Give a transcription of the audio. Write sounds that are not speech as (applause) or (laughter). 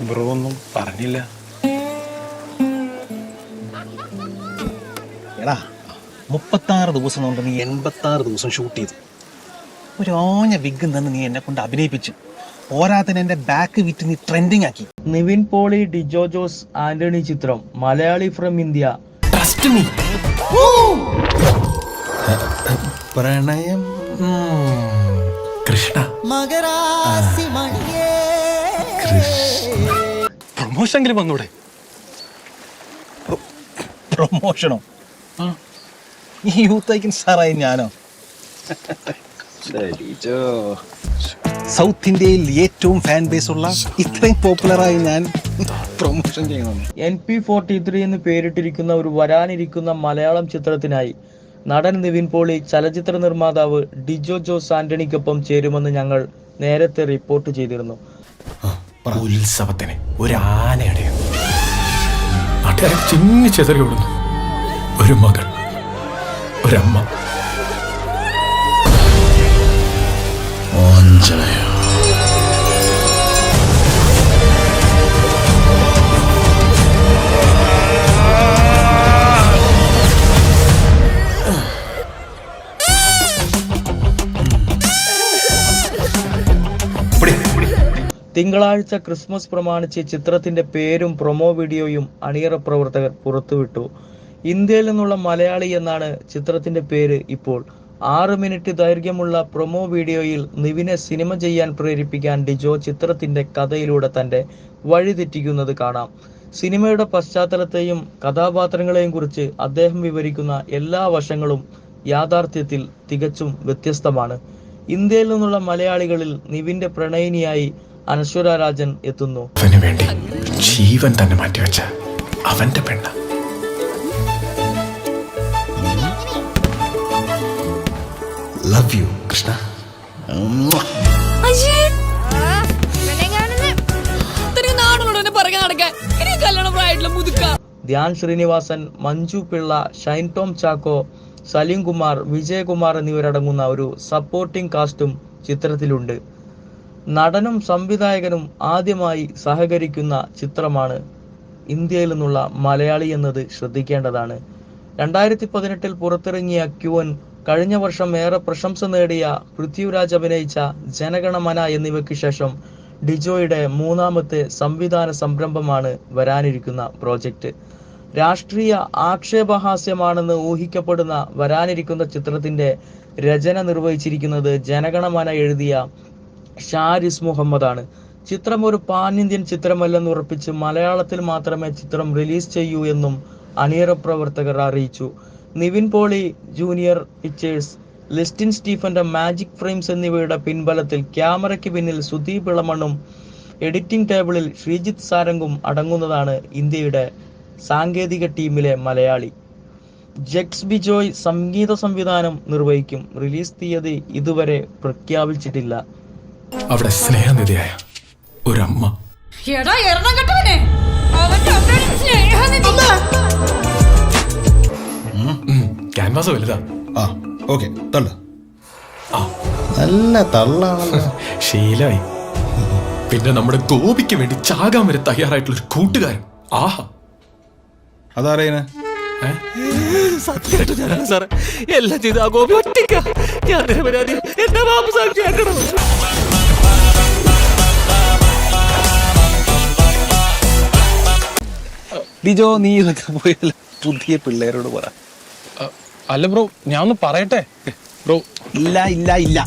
Bro ഒന്നും പറഞ്ഞില്ല. എടാ മുപ്പത്താറ് ദിവസം കൊണ്ട് നീ എൺപത്താറ് ദിവസം ഷൂട്ട് ചെയ്തു. ഒരു ഓഞ്ഞ വിഗ് തന്നെ നീ എന്നെ കൊണ്ട് അഭിനയിപ്പിച്ചു. പോരാത്തിന് എന്റെ ബാക്ക് വിറ്റ് നീ ട്രെൻഡിങ് ആക്കി. നിവിൻ പോളി ഡിജോ ജോസ് ആന്റണി ചിത്രം Malayali from India. Trust me പ്രണയം. കൃഷ്ണ. പ്രൊമോഷനെങ്കിലും വന്നൂടെ? പ്രൊമോഷനോ? ഈ യൂത്ത് ഐക്കൻ സാറായി ഞാനോ? സൗത്ത് ഇന്ത്യയിൽ ഏറ്റവും ഫാൻ ബേസ് ഉള്ള ഇത്രയും പോപ്പുലറായി ഞാൻ പ്രൊമോഷൻ ചെയ്യണം എൻ പി ഫോർട്ടി ത്രീ എന്ന് പേരിട്ടിരിക്കുന്ന ഒരു വരാനിരിക്കുന്ന മലയാളം ചിത്രത്തിനായി നടൻ നിവിൻ പോളി ചലച്ചിത്ര നിർമ്മാതാവ് ഡിജോ ജോസ് ആന്റണിക്കൊപ്പം ചേരുമെന്ന് ഞങ്ങൾ നേരത്തെ റിപ്പോർട്ട് ചെയ്തിരുന്നു. ഉത്സവത്തിന് ഒരു ആനയുടെ നാട്ടുകാരെ ചിന്നി ചെതറി ഒരു മകൾ ഒരമ്മ. തിങ്കളാഴ്ച ക്രിസ്മസ് പ്രമാണിച്ച് ചിത്രത്തിന്റെ പേരും പ്രൊമോ വീഡിയോയും അണിയറ പ്രവർത്തകർ പുറത്തുവിട്ടു. ഇന്ത്യയിൽ നിന്നുള്ള മലയാളി എന്നാണ് ചിത്രത്തിന്റെ പേര് ഇപ്പോൾ. ആറ് മിനിറ്റ് ദൈർഘ്യമുള്ള പ്രൊമോ വീഡിയോയിൽ നിവിനെ സിനിമ ചെയ്യാൻ പ്രേരിപ്പിക്കാൻ ഡിജോ ചിത്രത്തിന്റെ കഥയിലൂടെ തന്റെ വഴിതെറ്റിക്കുന്നത് കാണാം. സിനിമയുടെ പശ്ചാത്തലത്തെയും കഥാപാത്രങ്ങളെയും കുറിച്ച് അദ്ദേഹം വിവരിക്കുന്ന എല്ലാ വശങ്ങളും യാഥാർത്ഥ്യത്തിൽ തികച്ചും വ്യത്യസ്തമാണ്. ഇന്ത്യയിൽ നിന്നുള്ള മലയാളികളിൽ നിവിന്റെ പ്രണയിനിയായി അനശ്വര രാജൻ എത്തുന്നു വേണ്ടി ജീവൻ തന്നെ മാറ്റിവെച്ച അവന്റെ പെണ്ണ. Love you Krishna. Dhyan Sreenivasan Manju Pillai Shine Tom Chacko Salim Kumar Vijayakumar എന്നിവരടങ്ങുന്ന ഒരു സപ്പോർട്ടിംഗ് കാസ്റ്റും ചിത്രത്തിലുണ്ട്. നടനും സംവിധായകനും ആദ്യമായി സഹകരിക്കുന്ന ചിത്രമാണ് ഇന്ത്യയിൽ നിന്നുള്ള മലയാളി എന്നത് ശ്രദ്ധിക്കേണ്ടതാണ്. രണ്ടായിരത്തി പതിനെട്ടിൽ പുറത്തിറങ്ങിയ ക്യുവൻ കഴിഞ്ഞ വർഷം ഏറെ പ്രശംസ നേടിയ പൃഥ്വിരാജ് അഭിനയിച്ച ജനഗണമന എന്നിവയ്ക്ക് ശേഷം ഡിജോയുടെ മൂന്നാമത്തെ സംവിധാന സംരംഭമാണ് വരാനിരിക്കുന്ന പ്രോജക്റ്റ്. രാഷ്ട്രീയ ആക്ഷേപഹാസ്യമാണെന്ന് ഊഹിക്കപ്പെടുന്ന വരാനിരിക്കുന്ന ചിത്രത്തിന്റെ രചന നിർവഹിച്ചിരിക്കുന്നത് ജനഗണമന എഴുതിയ ഷാരിസ് മുഹമ്മദാണ്. ചിത്രം ഒരു പാൻ ഇന്ത്യൻ ചിത്രമല്ലെന്ന് ഉറപ്പിച്ച് മലയാളത്തിൽ മാത്രമേ ചിത്രം റിലീസ് ചെയ്യൂ എന്നും അണിയറ പ്രവർത്തകർ അറിയിച്ചു. നിവിൻ പോളി ജൂനിയർ പിക്ചേഴ്സ് ലിസ്റ്റിൻ സ്റ്റീഫന്റെ മാജിക് ഫ്രെയിംസ് എന്നിവയുടെ പിൻബലത്തിൽ ക്യാമറയ്ക്ക് പിന്നിൽ സുദീപ് ഇളമണ്ണും എഡിറ്റിംഗ് ടേബിളിൽ ശ്രീജിത്ത് സാരംഗും അടങ്ങുന്നതാണ് ഇന്ത്യയുടെ സാങ്കേതിക ടീമിലെ മലയാളി. ജെക്സ് ബിജോയ് സംഗീത സംവിധാനം നിർവഹിക്കും. റിലീസ് തീയതി ഇതുവരെ പ്രഖ്യാപിച്ചിട്ടില്ല. അവിടെ സ്നേഹനിധിയായ ഒരമ്മ. എടാ എണ്ണം കെട്ടവനെ. അവന്റെ അമ്മയുടെ സ്നേഹനിധി. ക്യാൻവാസ് വലുതാ. ആ ഓക്കെ തള്ള. ആ. നല്ല തള്ളാണല്ലോ. (laughs) ശീലായി. പിന്നെ നമ്മുടെ ഗോപിക്ക് വേണ്ടി ചാകാൻ വരെ തയ്യാറായിട്ടുള്ള ഒരു കൂട്ടുകാരൻ. ആഹാ. സത്യമായിട്ട് ഞാനാണ് സാറേ. എല്ലാം ചെയ്ത് ആ ഗോപി ഒറ്റയ്ക്ക. ഞാൻ പരാതി എന്റെ ബാബു സാക്ഷിയാക്കണം ഡിജോ നീ ഇതൊക്കെ പോയല്ല പുതിയ പിള്ളേരോട് പറ. അല്ല ബ്രോ ഞാൻ ഒന്ന് പറയട്ടെ? ബ്രോ. ഇല്ല ഇല്ല ഇല്ല.